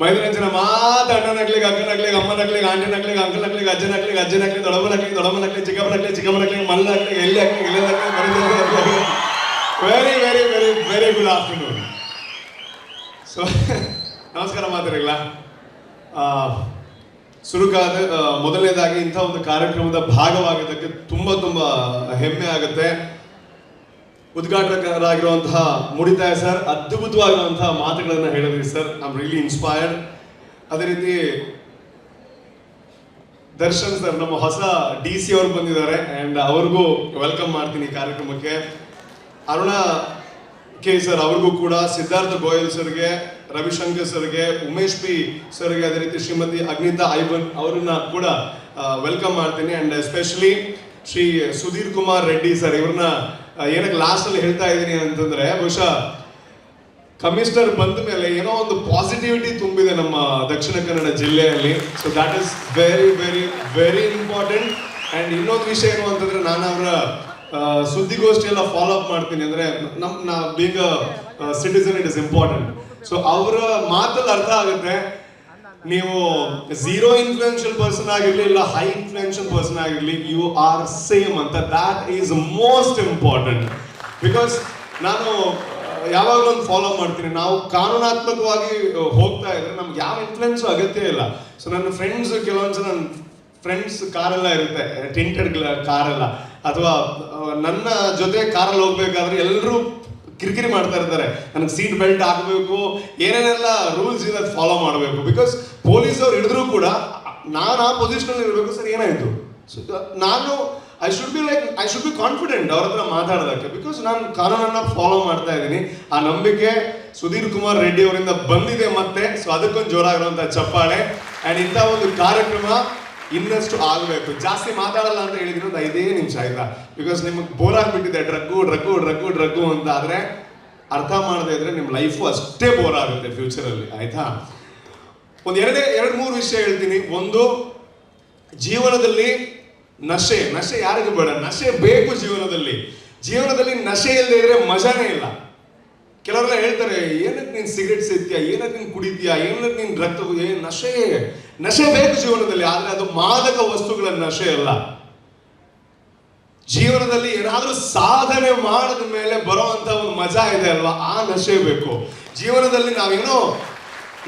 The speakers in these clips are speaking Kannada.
ಮೈದರಂಜನ ಮಾತ ಅಣ್ಣನಕ್ಲಿಗೆ ಅಕ್ಕನಕ್ಲಿಗೆ ಅಮ್ಮನಕ್ಲಿಗೆ ಆಂಟಿನಕ್ಲಿಗೆ ಅಂಕಲ್ನಕ್ಲಿಗೆ ಅಜ್ಜನಕ್ಲಿಗೆ ಅಜ್ಜನಕ್ಲಿಗೆ ದೊಡಮನಕ್ಲಿಗೆ ದೊಡಮನಕ್ಲಿಗೆ ಚಿಕ್ಕಮ್ಮನಕ್ಲಿಗೆ ಚಿಕ್ಕಮ್ಮನಕ್ಲಿಗೆ ಮಲ್ಲಕ್ಲಿಗೆ ಎಲ್ಲಿ ಹಾಕ್ಲಿಗೆ ಎಲ್ಲಿ ಹಾಕ್ಲಿಗೆ very very very very good afternoon so ನಮಸ್ಕಾರ ಮಾತಾಡಿಲ್ಲ ಸುರುಕಾದ ಮೊದಲನೇದಾಗಿ ಇಂಥ ಒಂದು ಕಾರ್ಯಕ್ರಮದ ಭಾಗವಾಗಿದ್ದಕ್ಕೆ ತುಂಬ ತುಂಬ ಹೆಮ್ಮೆ ಆಗುತ್ತೆ. ಉದ್ಘಾಟಕರಾಗಿರುವಂತಹ ಮುಡಿತಾಯ ಸರ್, ಅದ್ಭುತವಾಗಿರುವಂತಹ ಮಾತುಗಳನ್ನ ಹೇಳಿದ್ರಿ ಸರ್. ಐ ರಿಯಲಿ ಇನ್ಸ್ಪೈರ್ಡ್ ಅದೇ ರೀತಿ ದರ್ಶನ್ ಸರ್, ನಮ್ಮ ಹೊಸ ಡಿ ಸಿ ಅವರು ಬಂದಿದ್ದಾರೆ ಅಂಡ್ ಅವ್ರಿಗೂ ವೆಲ್ಕಮ್ ಮಾಡ್ತೀನಿ ಕಾರ್ಯಕ್ರಮಕ್ಕೆ. ಅರುಣ ಕೆ ಸರ್ ಅವ್ರಿಗೂ ಕೂಡ, ಸಿದ್ಧಾರ್ಥ ಗೋಯಲ್ ಸರ್ಗೆ, ರವಿಶಂಕರ್ ಸರ್ಗೆ, ಉಮೇಶ್ ಪಿ ಸರ್ಗೆ ಅದೇ ರೀತಿ ಶ್ರೀಮತಿ ಅಗ್ನಿತಾ ಐಬನ್ ಅವ್ರನ್ನ ಕೂಡ ವೆಲ್ಕಮ್ ಮಾಡ್ತೀನಿ. And especially Shri Sudhir Kumar Reddy sir, ಇವ್ರನ್ನ ಏನಕ್ಕೆ ಲಾಸ್ಟಲ್ಲಿ ಹೇಳ್ತಾ ಇದ್ದೀನಿ ಅಂತಂದ್ರೆ ಬಹುಶಃ ಕಮಿಷನರ್ ಬಂದ ಮೇಲೆ ಏನೋ ಒಂದು ಪಾಸಿಟಿವಿಟಿ ತುಂಬಿದೆ ನಮ್ಮ ದಕ್ಷಿಣ ಕನ್ನಡ ಜಿಲ್ಲೆಯಲ್ಲಿ. So that is very very very important and ಇನ್ನೊಂದು ವಿಷಯ ಏನು ಅಂತಂದ್ರೆ ನಾನು ಅವರ ಸುದ್ದಿಗೋಷ್ಠಿ ಎಲ್ಲ ಫಾಲೋ ಅಪ್ ಮಾಡ್ತೀನಿ ಅಂದ್ರೆ ನಮ್ ನಾ ಬೀಗ citizen it is important so ಅವರ ಮಾತಲ್ಲಿ ಅರ್ಥ ಆಗುತ್ತೆ. ನೀವು ಝೀರೋ ಇನ್ಫ್ಲುಯೆನ್ಷಿಯಲ್ ಪರ್ಸನ್ ಆಗಿರ್ಲಿ ಇಲ್ಲ ಹೈ ಇನ್ಫ್ಲೂಯೆನ್ಷಿಯಲ್ ಪರ್ಸನ್ ಆಗಿರ್ಲಿ ಯು ಆರ್ ಸೇಮ್ ಅಂತ. That is most important because ನಾನು ಯಾವಾಗಲೂ ಒಂದು ಫಾಲೋ ಮಾಡ್ತೀನಿ. ನಾವು ಕಾನೂನಾತ್ಮಕವಾಗಿ ಹೋಗ್ತಾ ಇದ್ರೆ ನಮ್ಗೆ ಯಾವ ಇನ್ಫ್ಲುಯೆನ್ಸ್ ಅಗತ್ಯ ಇಲ್ಲ. ಸೊ ನನ್ನ ಫ್ರೆಂಡ್ಸ್ ಕೆಲವೊಂದ್ಸಲ ನನ್ನ ಫ್ರೆಂಡ್ಸ್ ಕಾರೆಲ್ಲ ಇರುತ್ತೆ. ಟಿಂಟೆಡ್ ಕಾರೆಲ್ಲ. ಅಥವಾ ನನ್ನ ಜೊತೆ ಕಾರಲ್ಲಿ ಹೋಗ್ಬೇಕಾದ್ರೆ ಎಲ್ಲರೂ ಕಿರಿಕಿರಿ ಮಾಡ್ತಾ ಇರ್ತಾರೆ. ನನಗೆ ಸೀಟ್ ಬೆಲ್ಟ್ ಹಾಕಬೇಕು. ಏನೇನೆಲ್ಲ ರೂಲ್ಸ್ ಇದೆ ಫಾಲೋ ಮಾಡಬೇಕು. ಬಿಕಾಸ್ ಪೊಲೀಸ್ ಅವ್ರು ಹಿಡಿದ್ರು ಕೂಡ ನಾನು ಆ ಪೊಸಿಷನ್ ಇರಬೇಕು ಸರ್, ಏನಾಯ್ತು? ನಾನು I should be like I should be confident ಅವ್ರ ಹತ್ರ ಮಾತಾಡೋದಕ್ಕೆ ಬಿಕಾಸ್ ನಾನು ಕಾನೂನನ್ನ ಫಾಲೋ ಮಾಡ್ತಾ ಇದ್ದೀನಿ. ಆ ನಂಬಿಕೆ ಸುಧೀರ್ ಕುಮಾರ್ ರೆಡ್ಡಿ ಅವರಿಂದ ಬಂದಿದೆ ಮತ್ತೆ ಸೊ ಅದಕ್ಕೊಂದು ಜೋರಾಗಿರುವಂಥ ಚಪ್ಪಾಳೆ. ಅಂಡ್ ಇಂಥ ಒಂದು ಕಾರ್ಯಕ್ರಮ ಇನ್ನಷ್ಟು ಆಗಬೇಕು. ಜಾಸ್ತಿ ಮಾತಾಡಲ್ಲ ಅಂತ ಹೇಳಿದ್ರೆ ಐದೇ ನಿಮಿಷ ಆಯ್ತಾ? ಬಿಕಾಸ್ ನಿಮಗೆ ಬೋರ್ ಆಗ್ಬಿಟ್ಟಿದೆ, ಡ್ರಗ್ಗು ಡ್ರಗ್ಗು ಡ್ರಗ್ಗು ಡ್ರಗ್ಗು ಅಂತ. ಆದ್ರೆ ಅರ್ಥ ಮಾಡದೇ ಇದ್ರೆ ನಿಮ್ಮ ಲೈಫು ಅಷ್ಟೇ ಬೋರ್ ಆಗುತ್ತೆ ಫ್ಯೂಚರಲ್ಲಿ ಆಯ್ತಾ? ಒಂದು ಎರಡೇ, ಎರಡು ಮೂರು ವಿಷಯ ಹೇಳ್ತೀನಿ. ಒಂದು, ಜೀವನದಲ್ಲಿ ನಶೆ ನಶೆ ಯಾರಿಗೂ ಬೇಡ, ನಶೆ ಬೇಕು ಜೀವನದಲ್ಲಿ. ಜೀವನದಲ್ಲಿ ನಶೆ ಇಲ್ಲದೆ ಇದ್ರೆ ಮಜಾನೇ ಇಲ್ಲ. ಕೆಲವರೆಲ್ಲ ಹೇಳ್ತಾರೆ ಏನಕ್ಕೆ ನೀನ್ ಸಿಗರೆಟ್ ಸಿಗ್ತೀಯಾ ಏನಕ್ಕೆ ನೀನು ಕುಡಿತೀಯಾ ಏನಕ್ಕೆ ನೀನ್ ರಕ್ತ, ಏ, ನಶೆ ನಶೆ ಬೇಕು ಜೀವನದಲ್ಲಿ, ಆದ್ರೆ ಅದು ಮಾದಕ ವಸ್ತುಗಳ ನಶೆ ಅಲ್ಲ. ಜೀವನದಲ್ಲಿ ಏನಾದ್ರೂ ಸಾಧನೆ ಮಾಡಿದ ಮೇಲೆ ಬರೋಂತ ಒಂದು ಮಜಾ ಇದೆ ಅಲ್ವಾ? ಆ ನಶೆ ಬೇಕು. ಜೀವನದಲ್ಲಿ ನಾವೇನೋ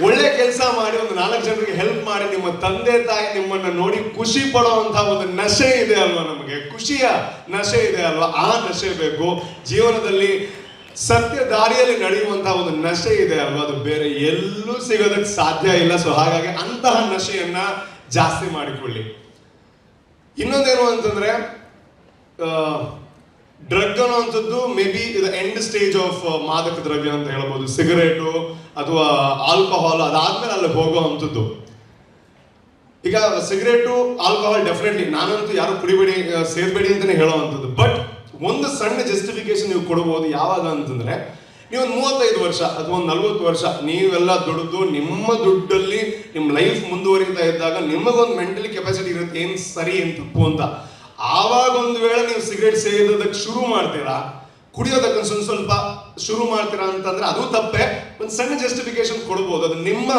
ಒಳ್ಳೆ ಕೆಲಸ ಮಾಡಿ ಒಂದು ನಾಲ್ಕು ಜನರಿಗೆ ಹೆಲ್ಪ್ ಮಾಡಿ ನಿಮ್ಮ ತಂದೆ ತಾಯಿ ನಿಮ್ಮನ್ನ ನೋಡಿ ಖುಷಿ ಪಡುವಂತ ಒಂದು ನಶೆ ಇದೆ ಅಲ್ವಾ ನಮಗೆ? ಖುಷಿಯ ನಶೆ ಇದೆ ಅಲ್ವಾ? ಆ ನಶೆ ಬೇಕು. ಜೀವನದಲ್ಲಿ ಸತ್ಯ ದಾರಿಯಲ್ಲಿ ನಡೆಯುವಂತ ಒಂದು ನಶೆ ಇದೆ ಅಲ್ವಾ? ಅದು ಬೇರೆ ಎಲ್ಲೂ ಸಿಗೋದಕ್ಕೆ ಸಾಧ್ಯ ಇಲ್ಲ. ಸೊ ಹಾಗಾಗಿ ಅಂತಹ ನಶೆಯನ್ನ ಜಾಸ್ತಿ ಮಾಡಿಕೊಳ್ಳಿ. ಇನ್ನೊಂದೇನು ಅಂತಂದ್ರೆ ಡ್ರಗ್ ಅನ್ನುವಂಥದ್ದು ಮೇ ಬಿ ಇದು ಎಂಡ್ ಸ್ಟೇಜ್ ಆಫ್ ಮಾದಕ ದ್ರವ್ಯ ಅಂತ ಹೇಳ್ಬೋದು. ಸಿಗರೇಟು ಅಥವಾ ಆಲ್ಕೋಹಾಲ್ ಅದಾದ್ಮೇಲೆ ಅಲ್ಲಿ ಹೋಗುವಂಥದ್ದು ಈಗ ಸಿಗರೇಟು ಆಲ್ಕೋಹಾಲ್ ಡೆಫಿನೆಟ್ಲಿ ನಾನಂತೂ ಯಾರು ಕುಡಿಬೇಡಿ ಸೇರಬೇಡಿ ಸೇರ್ಬೇಡಿ ಅಂತಾನೆ ಹೇಳೋವಂಥದ್ದು ಬಟ್ ಒಂದು ಸಣ್ಣ ಜಸ್ಟಿಫಿಕೇಶನ್ ನೀವು ಕೊಡಬಹುದು ಯಾವಾಗ ಅಂತಂದ್ರೆ, ನೀವು ಒಂದು ಮೂವತ್ತೈದು ವರ್ಷ ಅಥವಾ ಒಂದು ನಲ್ವತ್ತು ವರ್ಷ ನೀವೆಲ್ಲ ದುಡಿದು ನಿಮ್ಮ ದುಡ್ಡಲ್ಲಿ ನಿಮ್ಮ ಲೈಫ್ ಮುಂದುವರಿತಾ ಇದ್ದಾಗ ನಿಮಗೊಂದು ಮೆಂಟಲಿ ಕೆಪಾಸಿಟಿ ಇರುತ್ತೆ. ಏನು ಸರಿ ಏನ್ ತಪ್ಪು ಅಂತ. ಆವಾಗ ಒಂದು ವೇಳೆ ನೀವು ಸಿಗರೇಟ್ ಸೇದೋದಕ್ಕೆ ಶುರು ಮಾಡ್ತೀರಾ ಕುಡಿಯೋದಕ್ಕೆ ಸ್ವಲ್ಪ ಸ್ವಲ್ಪ ಶುರು ಮಾಡ್ತೀರಾ ಅಂತಂದ್ರೆ ಅದು ತಪ್ಪೆ. ಒಂದು ಸಣ್ಣ ಜಸ್ಟಿಫಿಕೇಶನ್ ಕೊಡ್ಬೋದು. ಅದು ನಿಮ್ಮ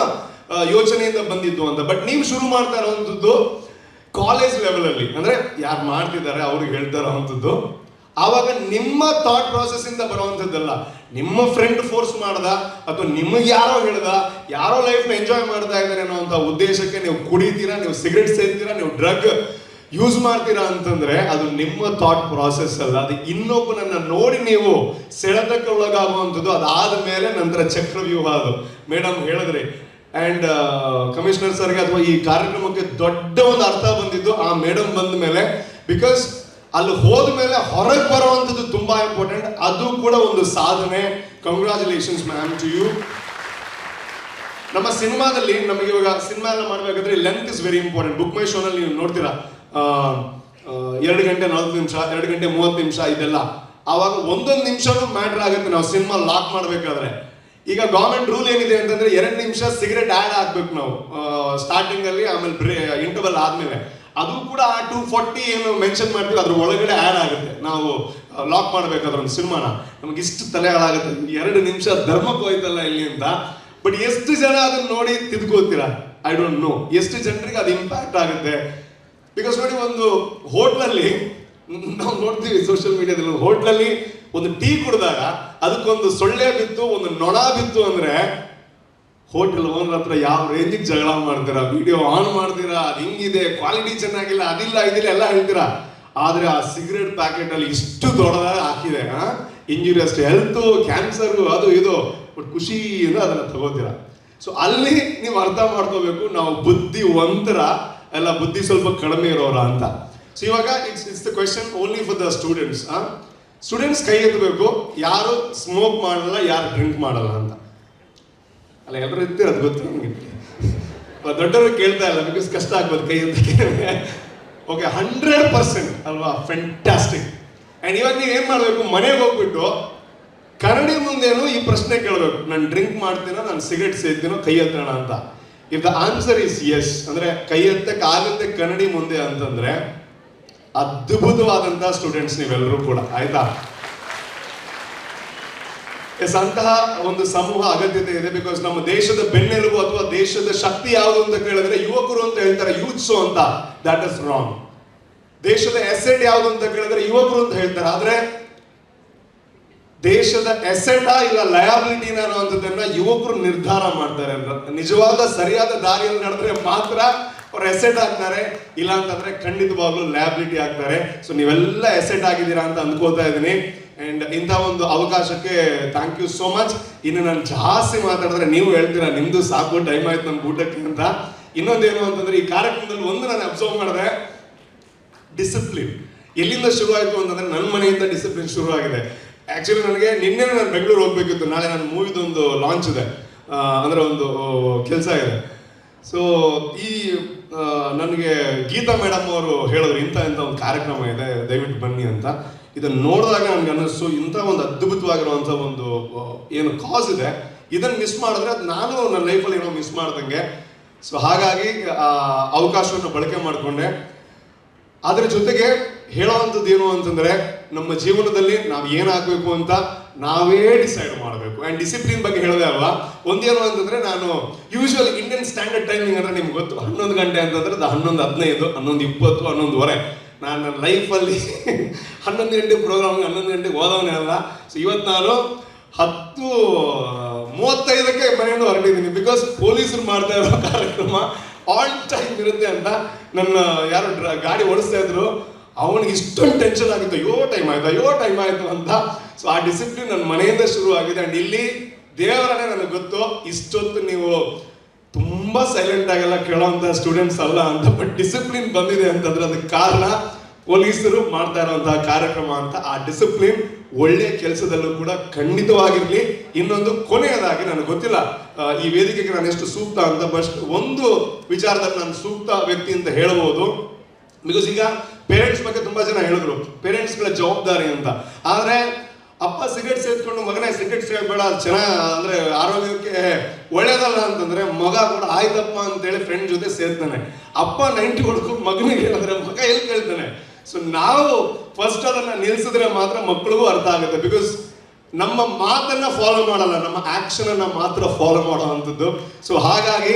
ಯೋಚನೆಯಿಂದ ಬಂದಿದ್ದು ಅಂತ. ಬಟ್ ನೀವು ಶುರು ಮಾಡ್ತಾ ಇರೋವಂಥದ್ದು ಕಾಲೇಜ್ ಲೆವೆಲ್ ಅಲ್ಲಿ. ಅಂದ್ರೆ ಯಾರು ಮಾಡ್ತಿದ್ದಾರೆ, ಅವ್ರಿಗೆ ಹೇಳ್ತಾ ಇರೋವಂಥದ್ದು ಆವಾಗ ನಿಮ್ಮ ಥಾಟ್ ಪ್ರಾಸೆಸ್ ಇಂದ ಬರುವಂಥದ್ದಲ್ಲ ನಿಮ್ಮ ಫ್ರೆಂಡ್ ಫೋರ್ಸ್ ಮಾಡ್ದ, ಅಥವಾ ನಿಮಗೆ ಯಾರೋ ಹೇಳ್ದ, ಯಾರೋ ಲೈಫ್ ಎಂಜಾಯ್ ಮಾಡ್ತಾ ಇದ್ದಾರೆ ಅನ್ನೋ ಉದ್ದೇಶಕ್ಕೆ ನೀವು ಕುಡಿತೀರಾ, ನೀವು ಸಿಗರೆಟ್ ಸೇರ್ತೀರಾ ನೀವು ಡ್ರಗ್ ಯೂಸ್ ಮಾಡ್ತೀರಾ ಅಂತಂದ್ರೆ ಅದು ನಿಮ್ಮ ಥಾಟ್ ಪ್ರಾಸೆಸ್ ಅಲ್ಲ. ಅದು ಇನ್ನೊಬ್ಬನನ್ನ ನೋಡಿ ನೀವು ಸೆಳೆತಕ್ಕೆ ಒಳಗಾಗುವಂಥದ್ದು. ಅದಾದ ಮೇಲೆ ನಂತರ ಚಕ್ರವ್ಯೂಹ ಅದು. ಮೇಡಮ್ ಹೇಳಿದ್ರಿ. ಅಂಡ್ ಕಮಿಷನರ್ ಸರ್ಗೆ ಅಥವಾ ಈ ಕಾರ್ಯಕ್ರಮಕ್ಕೆ ದೊಡ್ಡ ಒಂದು ಅರ್ಥ ಬಂದಿದ್ದು ಆ ಮೇಡಮ್ ಬಂದ ಮೇಲೆ. ಬಿಕಾಸ್ ಅಲ್ಲಿ ಹೋದ ಮೇಲೆ ಹೊರಗೆ ಬರುವಂಥದ್ದು ತುಂಬಾ ಇಂಪಾರ್ಟೆಂಟ್ ಅದು ಕೂಡ ಒಂದು ಸಾಧನೆ. ಕಂಗ್ರಾಚುಲೇಷನ್ಸ್ ಮ್ಯಾಮ್ ಟು ಯು ನಮ್ಮ ಸಿನಿಮಾದಲ್ಲಿ ನಮಗೆ ಇವಾಗ ಸಿನಿಮಾ ಎಲ್ಲ ಮಾಡಬೇಕಾದ್ರೆ length is very important book my ಶೋನಲ್ಲಿ ನೀವು ನೋಡ್ತೀರಾ? ಎರಡು ಗಂಟೆ ನಲ್ವತ್ತು ನಿಮಿಷ, ಎರಡು ಗಂಟೆ ಮೂವತ್ತು ನಿಮಿಷ ಇದೆಲ್ಲ. ಆವಾಗ ಒಂದೊಂದು ನಿಮಿಷನೂ ಮ್ಯಾಟ್ರ್ ಆಗುತ್ತೆ. ನಾವು ಸಿನಿಮಾ ಲಾಕ್ ಮಾಡಬೇಕಾದ್ರೆ. ಈಗ ಗೌರ್ಮೆಂಟ್ ರೂಲ್ ಏನಿದೆ ಅಂತಂದ್ರೆ ಎರಡು ನಿಮಿಷ ಸಿಗರೆಟ್ ಆ್ಯಡ್ ಆಗ್ಬೇಕು ನಾವು. ಸ್ಟಾರ್ಟಿಂಗ್ ಅಲ್ಲಿ ಆಮೇಲೆ ಬ್ರೇ ಇಂಟರ್ವಲ್ ಆದ್ಮೇಲೆ. ಅದು ಕೂಡ ಟೂ ಫಾರ್ಟಿ ಏನು ಮೆನ್ಷನ್ ಮಾಡ್ತೀವಿ, ಅದ್ರ ಒಳಗಡೆ ಆ್ಯಡ್ ಆಗುತ್ತೆ. ನಾವು ಲಾಕ್ ಮಾಡಬೇಕಾದ್ರೆ ಒಂದು ಸಿನಿಮಾನ ನಮ್ಗೆ ಇಷ್ಟು ತಲೆ ಹಾಳಾಗುತ್ತೆ ಎರಡು ನಿಮಿಷ ಧರ್ಮಕ್ಕೆ ಹೋಯ್ತಲ್ಲ ಇಲ್ಲಿ ಅಂತ. ಬಟ್ ಎಷ್ಟು ಜನ ಅದನ್ನ ನೋಡಿ ತಿದ್ಕೋತೀರಾ? ಐ ಡೋಂಟ್ ನೋ ಎಷ್ಟು ಜನರಿಗೆ ಅದು ಇಂಪ್ಯಾಕ್ಟ್ ಆಗುತ್ತೆ? ಬಿಕಾಸ್ ನೋಡಿ ಒಂದು ಹೋಟ್ಲಲ್ಲಿ, ನಾವು ನೋಡ್ತೀವಿ ಸೋಷಿಯಲ್ ಮೀಡಿಯಾದಲ್ಲಿ ಹೋಟ್ಲಲ್ಲಿ ಒಂದು ಟೀ ಕುಡಿದಾಗ ಅದಕ್ಕೊಂದು ಸೊಳ್ಳೆ ಬಿತ್ತು, ಒಂದು ನೊಣ ಬಿತ್ತು ಅಂದ್ರೆ ಹೋಟೆಲ್ ಓನರ್ ಹತ್ರ ಯಾವ ರೇಂಜಿಗೆ ಜಗಳ ಮಾಡ್ತೀರಾ? ವಿಡಿಯೋ ಆನ್ ಮಾಡ್ತೀರಾ? ಅದು ಹಿಂಗಿದೆ ಕ್ವಾಲಿಟಿ ಚೆನ್ನಾಗಿಲ್ಲ, ಅದಿಲ್ಲ, ಇದಿಲ್ಲ, ಎಲ್ಲ ಹೇಳ್ತೀರಾ? ಆದ್ರೆ ಆ ಸಿಗರೇಟ್ ಪ್ಯಾಕೆಟ್ ಅಲ್ಲಿ ಇಷ್ಟು ದೊಡ್ಡದಾಗಿ ಹಾಕಿದೆ ಇಂಜುರಿಯಸ್ ಹೆಲ್ತ್ ಕ್ಯಾನ್ಸರ್ ಅದು ಇದು. ಬಟ್ ಖುಷಿಯಿಂದ ಅದನ್ನ ತಗೋತೀರಾ? ಸೊ ಅಲ್ಲಿ ನೀವು ಅರ್ಥ ಮಾಡ್ಕೋಬೇಕು, ನಾವು ಬುದ್ಧಿವಂತರ ಎಲ್ಲ ಬುದ್ಧಿ ಸ್ವಲ್ಪ ಕಡಿಮೆ ಇರೋರ ಅಂತ. ಸೊ ಇವಾಗ it's it's the question only for the students students ಕೈ ಎತ್ತಬೇಕು ಯಾರು ಸ್ಮೋಕ್ ಮಾಡಲ್ಲ, ಯಾರು ಡ್ರಿಂಕ್ ಮಾಡಲ್ಲ ಅಂತ. ಅಲ್ಲ ಎಲ್ಲರೂ ಇರ್ತೀರ ಅದು ಗೊತ್ತು ನನಗೆ ದೊಡ್ಡವರು ಕೇಳ್ತಾ ಇಲ್ಲ ಬಿಕಾಸ್ ಕಷ್ಟ ಆಗ್ಬೋದು ಕೈ ಅಂತ ಓಕೆ ಹಂಡ್ರೆಡ್ ಪರ್ಸೆಂಟ್ ಅಲ್ವಾ? ಫೆಂಟಾಸ್ಟಿಕ್ ಆ್ಯಂಡ್ ಇವಾಗ ನೀವು ಏನು ಮಾಡಬೇಕು? ಮನೆಗೆ ಹೋಗ್ಬಿಟ್ಟು ಕರಡಿ ಮುಂದೇನು ಈ ಪ್ರಶ್ನೆ ಕೇಳಬೇಕು. ನಾನು ಡ್ರಿಂಕ್ ಮಾಡ್ತೀನೋ, ನಾನು ಸಿಗರೆಟ್ ಸೇದ್ತೀನೋ, ಕೈ ಎತ್ತೋಣ ಅಂತ. If the answer is yes ಅಂದ್ರೆ ಕೈ ಎತ್ತಕ್ಕೆ ಆಗುತ್ತೆ ಕನ್ನಡಿ ಮುಂದೆ ಅಂತಂದ್ರೆ ಅದ್ಭುತವಾದಂತಹ ಸ್ಟೂಡೆಂಟ್ಸ್ ನೀವೆಲ್ಲರೂ ಕೂಡ, ಆಯ್ತಾ? ಎಸ್ ಅಂತಹ ಒಂದು ಸಮೂಹ ಅಗತ್ಯತೆ ಇದೆ ಬಿಕಾಸ್ ನಮ್ಮ ದೇಶದ ಬೆನ್ನೆಲುಬು ಅಥವಾ ದೇಶದ ಶಕ್ತಿ ಯಾವುದು ಅಂತ ಕೇಳಿದ್ರೆ ಯುವಕರು ಅಂತ ಹೇಳ್ತಾರೆ ಯೂತ್ಸು ಅಂತ. ದಟ್ ಇಸ್ ರಾಂಗ್ ದೇಶದ ಎಸೆಟ್ ಯಾವುದು ಅಂತ ಕೇಳಿದ್ರೆ ಯುವಕರು ಅಂತ ಹೇಳ್ತಾರೆ. ಆದ್ರೆ ದೇಶದ ಎಸೆಟ ಇಲ್ಲ ಲಯಾಬಿಲಿಟಿನ ಅನ್ನುವಂಥದ್ದನ್ನ ಯುವಕರು ನಿರ್ಧಾರ ಮಾಡ್ತಾರೆ ನಿಜವಾದ ಸರಿಯಾದ ದಾರಿಯಲ್ಲಿ ನಡೆದ್ರೆ ಮಾತ್ರ ಅವ್ರು ಎಸೆಟ್ ಆಗ್ತಾರೆ ಇಲ್ಲ ಅಂತಂದ್ರೆ ಖಂಡಿತವಾಗ್ಲೂ ಲಯಾಬಿಲಿಟಿ ಆಗ್ತಾರೆ. ಸೊ ನೀವೆಲ್ಲ ಎಸೆಟ್ ಆಗಿದ್ದೀರಾ ಅಂತ ಅಂದ್ಕೋತಾ ಇದ್ದೀನಿ. ಅಂಡ್ ಇಂಥ ಒಂದು ಅವಕಾಶಕ್ಕೆ ಥ್ಯಾಂಕ್ ಯು ಸೋ ಮಚ್ ಇನ್ನು ನಾನು ಜಾಸ್ತಿ ಮಾತಾಡಿದ್ರೆ ನೀವು ಹೇಳ್ತೀರಾ, ನಿಮ್ದು ಸಾಕು ಟೈಮ್ ಆಯ್ತು ನಮ್ಮ ಊಟಕ್ಕೆ ಅಂತ. ಇನ್ನೊಂದೇನು ಅಂತಂದ್ರೆ ಈ ಕಾರ್ಯಕ್ರಮದಲ್ಲಿ ಒಂದು ನಾನು ಅಬ್ಸರ್ವ್ ಮಾಡಿದೆ ಡಿಸಿಪ್ಲಿನ್ ಎಲ್ಲಿಂದ ಶುರು ಆಯಿತು ಅಂತಂದ್ರೆ ನನ್ನ ಮನೆಯಿಂದ ಡಿಸಿಪ್ಲಿನ್ ಶುರು ಆಗಿದೆ ಆಕ್ಚುಲಿ ನನಗೆ ನಿನ್ನೆ ನಾನು ಬೆಂಗಳೂರು ಹೋಗ್ಬೇಕಿತ್ತು. ನಾಳೆ ನನ್ನ ಮೂವಿದೊಂದು ಲಾಂಚ್ ಇದೆ. ಅಂದರೆ ಅಂದ್ರೆ ಒಂದು ಕೆಲಸ ಇದೆ. ಸೊ ಈ ನನಗೆ ಗೀತಾ ಮೇಡಮ್ ಅವರು ಹೇಳಿದ್ರು, ಇಂಥ ಇಂಥ ಒಂದು ಕಾರ್ಯಕ್ರಮ ಇದೆ, ದಯವಿಟ್ಟು ಬನ್ನಿ ಅಂತ. ಇದನ್ನ ನೋಡಿದಾಗ ನನಗೆ ಅನ್ನಿಸ್ತು, ಇಂಥ ಒಂದು ಅದ್ಭುತವಾಗಿರುವಂಥ ಒಂದು ಏನು ಕಾಸ್ ಇದೆ. ಇದನ್ನ ಮಿಸ್ ಮಾಡಿದ್ರೆ ಅದು ನಾನು ನನ್ನ ಲೈಫಲ್ಲಿ ಏನೋ ಮಿಸ್ ಮಾಡ್ದಂಗೆ. ಸೊ ಹಾಗಾಗಿ, ಆ, ಅವಕಾಶವನ್ನು ಬಳಕೆ ಮಾಡಿಕೊಂಡೆ. ಅದರ ಜೊತೆಗೆ ಹೇಳೋವಂಥದ್ದು ಏನು ಅಂತಂದ್ರೆ, ನಮ್ಮ ಜೀವನದಲ್ಲಿ ನಾವು ಏನಾಗಬೇಕು ಅಂತ ನಾವೇ ಡಿಸೈಡ್ ಮಾಡಬೇಕು. ಆ್ಯಂಡ್ ಡಿಸಿಪ್ಲಿನ್ ಬಗ್ಗೆ ಹೇಳಿದೆ ಅಲ್ವಾ? ಒಂದೇನು ಅಂತಂದ್ರೆ, ನಾನು ಯೂಶುವಲ್ ಇಂಡಿಯನ್ ಸ್ಟ್ಯಾಂಡರ್ಡ್ ಟೈಮಿಂಗ್ ಅಂದ್ರೆ ನಿಮ್ಗೆ ಗೊತ್ತು, ಹನ್ನೊಂದು ಗಂಟೆ ಅಂತಂದ್ರೆ ಅದು ಹನ್ನೊಂದು ಹದಿನೈದು, ಹನ್ನೊಂದು ಇಪ್ಪತ್ತು ಹನ್ನೊಂದುವರೆ ನಾನು ನನ್ನ ಲೈಫಲ್ಲಿ ಹನ್ನೊಂದು ಗಂಟೆ ಪ್ರೋಗ್ರಾಮ್ ಹನ್ನೊಂದು ಗಂಟೆಗೆ ಓದೋನೇ ಅಲ್ಲ. ಸೊ ಇವತ್ತು ನಾನು ಹತ್ತು, ಮೂವತ್ತೈದಕ್ಕೆ ಮನೆಯಿಂದ ಹೊರಟಿದ್ದೀನಿ. ಬಿಕಾಸ್ ಪೊಲೀಸರು ಮಾಡ್ತಾ ಇರೋ ಕಾರ್ಯಕ್ರಮ ಆಲ್ ಟೈಮ್ ಇರುತ್ತೆ ಅಂತ ನನ್ನ ಯಾರು ಗಾಡಿ ಓಡಿಸ್ತಾ ಇದ್ರು. ಅವನಿಗೆ ಇಷ್ಟೊಂದು ಟೆನ್ಷನ್ ಆಗಿತ್ತು. ಅಯ್ಯೋ ಟೈಮ್ ಆಯ್ತು, ಅಯ್ಯೋ ಟೈಮ್ ಆಯ್ತು ಅಂತ. ಸೊ ಆ ಡಿಸಿಪ್ಲಿನ್ ನನ್ನ ಮನೆಯಿಂದ ಶುರು ಆಗಿದೆ. ಅಂಡ್ ಇಲ್ಲಿ ದೇವರನ್ನೇ ನನಗೆ ಗೊತ್ತು, ಇಷ್ಟೊತ್ತು ನೀವು ತುಂಬಾ ಸೈಲೆಂಟ್ ಆಗೆಲ್ಲ ಕೇಳೋವಂಥ ಸ್ಟೂಡೆಂಟ್ಸ್ ಅಲ್ಲ ಅಂತ. ಬಟ್ ಡಿಸಿಪ್ಲಿನ್ ಬಂದಿದೆ ಅಂತಂದ್ರೆ ಅದಕ್ಕೆ ಕಾರಣ ಪೊಲೀಸರು ಮಾಡ್ತಾ ಇರುವಂತಹ ಕಾರ್ಯಕ್ರಮ ಅಂತ. ಆ ಡಿಸಿಪ್ಲಿನ್ ಒಳ್ಳೆಯ ಕೆಲಸದಲ್ಲೂ ಕೂಡ ಖಂಡಿತವಾಗಿರಲಿ. ಇನ್ನೊಂದು ಕೊನೆಯದಾಗಿ ನನಗೆ ಗೊತ್ತಿಲ್ಲ ಈ ವೇದಿಕೆಗೆ ನಾನು ಎಷ್ಟು ಸೂಕ್ತ ಅಂತ. ಬಸ್ಟ್ ಒಂದು ವಿಚಾರದಲ್ಲಿ ನಾನು ಸೂಕ್ತ ವ್ಯಕ್ತಿ ಅಂತ ಹೇಳ್ಬೋದು ಬಿಕಾಸ್ ಈಗ ಪೇರೆಂಟ್ಸ್ ಬಗ್ಗೆ ತುಂಬಾ ಜನ ಹೇಳಿದ್ರು. ಪೇರೆಂಟ್ಸ್ಗಳ ಜವಾಬ್ದಾರಿ ಅಂತ. ಆದ್ರೆ ಅಪ್ಪ ಸಿಗರೇಟ್ ಸೇದ್ಕೊಂಡು ಮಗನೇ ಸಿಗರೇಟ್ ಸೇರ್ಬೇಡ ಅದು ಅಂದರೆ ಆರೋಗ್ಯಕ್ಕೆ ಒಳ್ಳೇದಲ್ಲ ಅಂತಂದ್ರೆ ಮಗ ಕೂಡ ಆಯ್ತಪ್ಪ ಅಂತೇಳಿ ಫ್ರೆಂಡ್ ಜೊತೆ ಸೇರ್ತಾನೆ ಅಪ್ಪ ನೈಂಟಿ ಹೊಡ್ಕೊಂಡು ಮಗನಿಗೆ ಹೇಳಿದ್ರೆ ಮಗ ಎಲ್ಲಿ ಕೇಳ್ತಾನೆ? ಸೊ ನಾವು ಫಸ್ಟ್ ಅದನ್ನ ನಿಲ್ಸಿದ್ರೆ ಮಾತ್ರ ಮಕ್ಕಳಿಗೂ ಅರ್ಥ ಆಗುತ್ತೆ. ಬಿಕಾಸ್ ನಮ್ಮ ಮಾತನ್ನ ಫಾಲೋ ಮಾಡಲ್ಲ, ನಮ್ಮ ಆಕ್ಷನ್ ಅನ್ನ ಮಾತ್ರ ಫಾಲೋ ಮಾಡುವಂಥದ್ದು. ಸೊ ಹಾಗಾಗಿ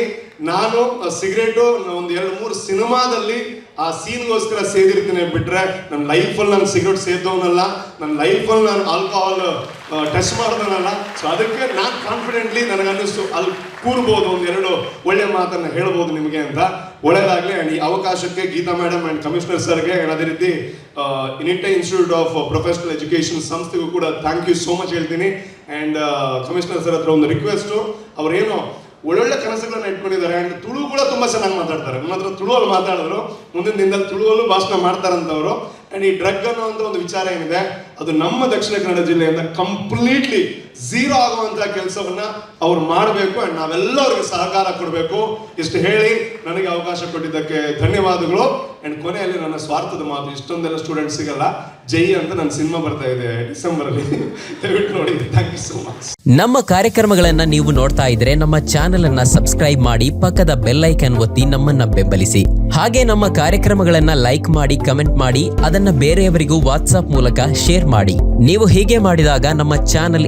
ನಾನು ಸಿಗರೇಟು ಒಂದು ಎರಡು ಮೂರು ಸಿನಿಮಾದಲ್ಲಿ ಆ ಸೀನ್ಗೋಸ್ಕರ ಸೇದಿರ್ತೀನಿ ಬಿಟ್ರೆ ನನ್ನ ಲೈಫಲ್ಲಿ ನಾನು ಸಿಗರೇಟ್ ಸೇದವನಲ್ಲ ನನ್ನ ಲೈಫಲ್ಲಿ ನಾನು ಆಲ್ಕೋಹಾಲ್ ಟಚ್ ಮಾಡಿದವನಲ್ಲ ಸೊ ಅದಕ್ಕೆ ನಾನು ಕಾನ್ಫಿಡೆಂಟ್ಲಿ ನನಗೆ ಅನ್ನಿಸ್ತು ಅಲ್ಲಿ ಕೂರ್ಬೋದು ಒಂದೆರಡು ಒಳ್ಳೆ ಮಾತನ್ನು ಹೇಳ್ಬೋದು ನಿಮಗೆ ಅಂತ. ಒಳ್ಳೇದಾಗ್ಲಿ ಅಂಡ್ ಈ ಅವಕಾಶಕ್ಕೆ ಗೀತಾ ಮೇಡಮ್ ಅಂಡ್ ಕಮಿಷನರ್ ಸರ್ಗೆ ಅದೇ ರೀತಿ ಇನಿಟೆ ಇನ್ಸ್ಟಿಟ್ಯೂಟ್ ಆಫ್ ಪ್ರೊಫೆಷನಲ್ ಎಜುಕೇಶನ್ ಸಂಸ್ಥೆಗೂ ಕೂಡ ಥ್ಯಾಂಕ್ ಯು ಸೋ ಮಚ್ ಹೇಳ್ತೀನಿ. ಅಂಡ್ ಕಮಿಷನರ್ ಸರ್ ಹತ್ರ ಒಂದು ರಿಕ್ವೆಸ್ಟು ಅವ್ರೇನು ಒಳ್ಳೊಳ್ಳೆ ಕನಸುಗಳನ್ನ ಇಟ್ಕೊಂಡಿದ್ದಾರೆ ಅಂಡ್ ತುಳು ಕೂಡ ತುಂಬ ಚೆನ್ನಾಗಿ ಮಾತಾಡ್ತಾರೆ. ನನ್ನ ಹತ್ರ ತುಳುವಲ್ಲಿ ಮಾತಾಡಿದ್ರು. ಮುಂದಿನ ದಿನದಲ್ಲಿ ತುಳುವಲ್ಲೂ ಭಾಷಣ ಮಾಡ್ತಾರಂತವರು. ಅಂಡ್ ಈ ಡ್ರಗ್ ಅನ್ನೋ ಒಂದು ವಿಚಾರ ಏನಿದೆ, ಅದು ನಮ್ಮ ದಕ್ಷಿಣ ಕನ್ನಡ ಜಿಲ್ಲೆಯಿಂದ ಕಂಪ್ಲೀಟ್ಲಿ ಝೀರೋ ಆಗುವಂತ ಕೆಲಸವನ್ನ ಅವ್ರು ಮಾಡಬೇಕು ಅಂಡ್ ನಾವೆಲ್ಲ ಅವ್ರಿಗೆ ಸಹಕಾರ ಕೊಡಬೇಕು. ಇಷ್ಟು ಹೇಳಿ ನನಗೆ ಅವಕಾಶ ಕೊಟ್ಟಿದ್ದಕ್ಕೆ ಧನ್ಯವಾದಗಳು. ಅಂಡ್ ಕೊನೆಯಲ್ಲಿ ನನ್ನ ಸ್ವಾರ್ಥದ ಮಾತು, ಇಷ್ಟೊಂದೆಲ್ಲ ಸ್ಟೂಡೆಂಟ್ ಸಿಗಲ್ಲ. ಜೈ ಅಂತ ನನ್ನ ಸಿನಿಮಾ ಬರ್ತಾ ಇದೆ ಡಿಸೆಂಬರ್ ಅಲ್ಲಿ. ದಯವಿಟ್ಟು ನೋಡಿ. ಥ್ಯಾಂಕ್ ಯು ಸೋ ಮಚ್ ನಮ್ಮ ಕಾರ್ಯಕ್ರಮಗಳನ್ನ ನೀವು ನೋಡ್ತಾ ಇದ್ರೆ ನಮ್ಮ ಚಾನೆಲ್ ಅನ್ನ ಸಬ್ಸ್ಕ್ರೈಬ್ ಮಾಡಿ ಪಕ್ಕದ ಬೆಲ್ ಐಕನ್ ಒತ್ತಿ ನಮ್ಮನ್ನ ಬೆಂಬಲಿಸಿ. ಹಾಗೆ ನಮ್ಮ ಕಾರ್ಯಕ್ರಮಗಳನ್ನ ಲೈಕ್ ಮಾಡಿ, ಕಮೆಂಟ್ ಮಾಡಿ, ಅದನ್ನ ಬೇರೆಯವರಿಗೂ ವಾಟ್ಸ್ಆಪ್ ಮೂಲಕ ಶೇರ್ ಮಾಡಿ. ನೀವು ಹೀಗೆ ಮಾಡಿದಾಗ ನಮ್ಮ ಚಾನೆಲ್